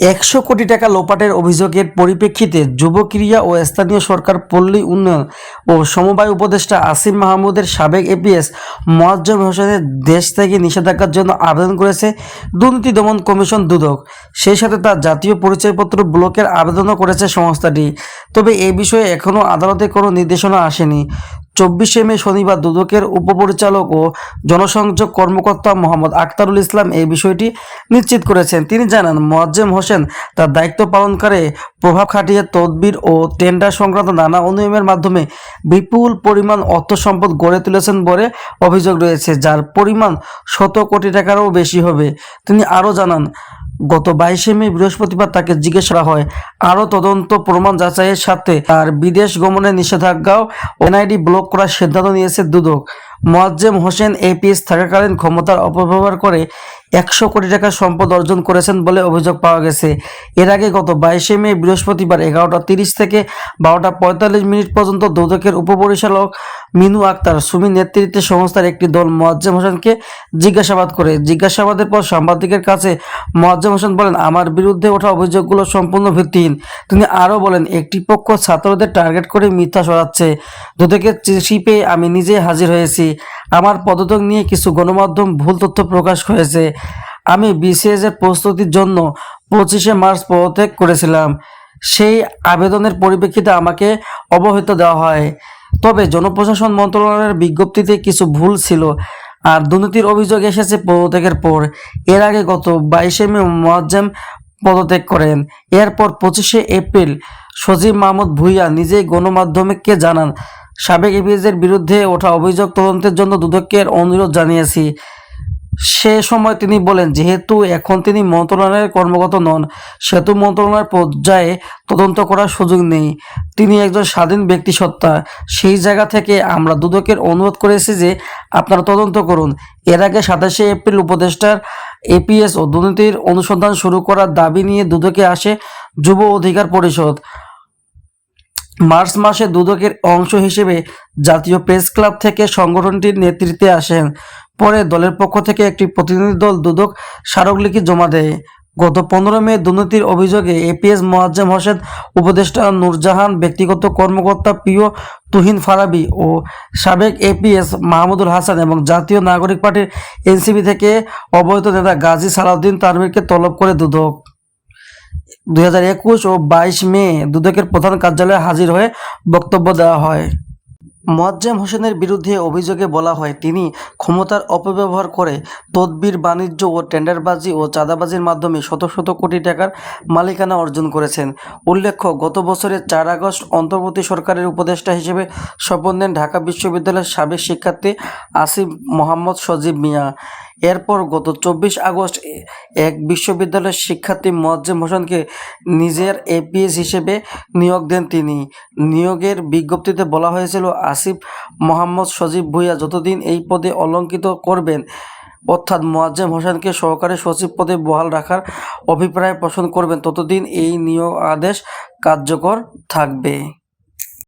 একশো কোটি টাকা লোপাটের অভিযোগের পরিপ্রেক্ষিতে যুব ক্রিয়া ও স্থানীয় সরকার পল্লী উন্নয়ন ও সমবায় উপদেষ্টা আসিম মাহমুদের সাবেক এপিএস মোয়াজ্জম হোসেনের দেশ থেকে নিষেধাজ্ঞার জন্য আবেদন করেছে দুর্নীতি দমন কমিশন দুদক। সেই সাথে তার জাতীয় পরিচয়পত্র ব্লকের আবেদনও করেছে সংস্থাটি। তবে এ বিষয়ে এখনও আদালতে কোনো নির্দেশনা আসেনি। চব্বিশে মে শনিবার দুদকের উপপরিচালক ও জনসংযোগ কর্মকর্তা মোহাম্মদ আক্তারুল ইসলাম এই বিষয়টি নিশ্চিত করেছেন। তিনি জানান, মোয়াজ্জেম হোসেন তার দায়িত্ব পালনকারে প্রভাব খাটিয়ে তদবির ও টেন্ডার সংক্রান্ত নানা অনিয়মের মাধ্যমে বিপুল পরিমাণ অর্থ সম্পদ গড়ে তুলেছেন বলে অভিযোগ রয়েছে, যার পরিমাণ শত কোটি টাকারও বেশি হবে। তিনি আরও জানান গত বাইশে মে বৃহস্পতিবার তাকে জিজ্ঞেস করা হয়, আরও তদন্ত প্রমাণ যাচাইয়ের সাথে তার বিদেশ গমনের নিষেধাজ্ঞাও এনআইডি ব্লক করার সিদ্ধান্ত নিয়েছে দুদক। মোয়াজ্জেম হোসেন এপিএস থাকাকালীন ক্ষমতার অপব্যবহার করে একশো কোটি টাকা সম্পদ অর্জন করেছেন বলে অভিযোগ পাওয়া গেছে। এর আগে গত বাইশে মে, বৃহস্পতিবার এগারোটা তিরিশ থেকে বারোটা পঁয়তাল্লিশ মিনিট পর্যন্ত দুদকের উপপরিচালক মিনু আক্তার সুমি নেতৃত্বে সংস্থার একটি দল মোয়াজ্জেম হোসেনকে জিজ্ঞাসাবাদ করে। জিজ্ঞাসাবাদের পর সাংবাদিকের কাছে মোয়াজ্জেম হোসেন বলেন, আমার বিরুদ্ধে ওঠা অভিযোগগুলো সম্পূর্ণ ভিত্তিহীন। তিনি আরও বলেন, একটি পক্ষ ছাত্রদের টার্গেট করে মিথ্যা সরাচ্ছে দুদকের চিঠি পেয়ে আমি নিজে হাজির হয়েছি। আমার পদত্যাগ নিয়ে কিছু গণমাধ্যম ভুল তথ্য প্রকাশ হয়েছে আমি বিসিএস এর প্রস্তুতির জন্য পঁচিশে মার্চ পদত্যাগ করেছিলাম। সেই আবেদনের পরিপ্রেক্ষিতে আমাকে অবহিত দেওয়া হয়। তবে জনপ্রশাসন মন্ত্রণালয়ের বিজ্ঞপ্তিতে কিছু ভুল ছিল আর দুর্নীতির অভিযোগ এসেছে পদত্যাগের পর। এর আগে গত বাইশে মে মোয়াজ্জেম পদত্যাগ করেন। এরপর পঁচিশে এপ্রিল সজীব মাহমুদ ভুইয়া নিজেই গণমাধ্যমকে জানান সাবেক এপিএসের বিরুদ্ধে ওঠা অভিযোগ তদন্তের জন্য দুদকের অনুরোধ জানিয়েছি। সে সময় তিনি বলেন, যেহেতু এখন তিনি মন্ত্রণালয়ের কর্মগত নন সেতু মন্ত্রণালয়ের পর্যায়ে তদন্ত করার সুযোগ নেই। তিনি একজন স্বাধীন ব্যক্তি সত্তা সেই জায়গা থেকে আমরা দুদকের অনুরোধ করেছি যে আপনারা তদন্ত করুন। এর আগে সাতাশে এপ্রিল উপদেষ্টার এপিএস ও দুর্নীতির অনুসন্ধান শুরু করার দাবি নিয়ে দুদকে আসে যুব অধিকার পরিষদ। মার্চ মাসে দুদকের অংশ হিসেবে জাতীয় প্রেস ক্লাব থেকে সংগঠনটির নেতৃত্বে আসেন। পরে দলের পক্ষ থেকে একটি প্রতিনিধি দল দুদক স্মারকলিপি জমা দেয়। গত পনেরো মে দুর্নীতির অভিযোগে এপিএস মোয়াজ্জেম হোসেন, উপদেষ্টা নূরজাহান, ব্যক্তিগত কর্মকর্তা প্রিয় তুহিন ফারাবি ও সাবেক এপিএস মাহমুদুল হাসান এবং জাতীয় নাগরিক পার্টির এনসিপি থেকে অবৈধ নেতা গাজী সালাউদ্দিন তানভীরকে তলব করে দুদক। দুই হাজার একুশ ও বাইশ মে দুদকের প্রধান কার্যালয়ে হাজির হয়ে বক্তব্য দেওয়া হয়। মোয়াজ্জেম হোসেনের বিরুদ্ধে অভিযোগে বলা হয়, তিনি ক্ষমতার অপব্যবহার করে তদবির, বাণিজ্য ও টেন্ডারবাজি ও চাঁদাবাজির মাধ্যমে শত শত কোটি টাকার মালিকানা অর্জন করেছেন। উল্লেখ্য, গত বছরের চার আগস্ট অন্তর্বর্তী সরকারের উপদেষ্টা হিসেবে শপথ নেন ঢাকা বিশ্ববিদ্যালয়ের সাবেক শিক্ষার্থী আসিফ মোহাম্মদ সজীব মিয়া। এরপর গত চব্বিশ আগস্ট এক বিশ্ববিদ্যালয়ের শিক্ষার্থী মোয়াজ্জেম হোসেনকে নিজের এপিএস হিসেবে নিয়োগ দেন তিনি। নিয়োগের বিজ্ঞপ্তিতে বলা হয়েছিল, আসিফ মোহাম্মদ সজীব ভুইয়া যতদিন এই পদে অলঙ্কিত করবেন, অর্থাৎ মোয়াজ্জেম হোসেনকে সহকারী সচিব পদে বহাল রাখার অভিপ্রায় পোষণ করবেন, ততদিন এই নিয়োগ আদেশ কার্যকর থাকবে।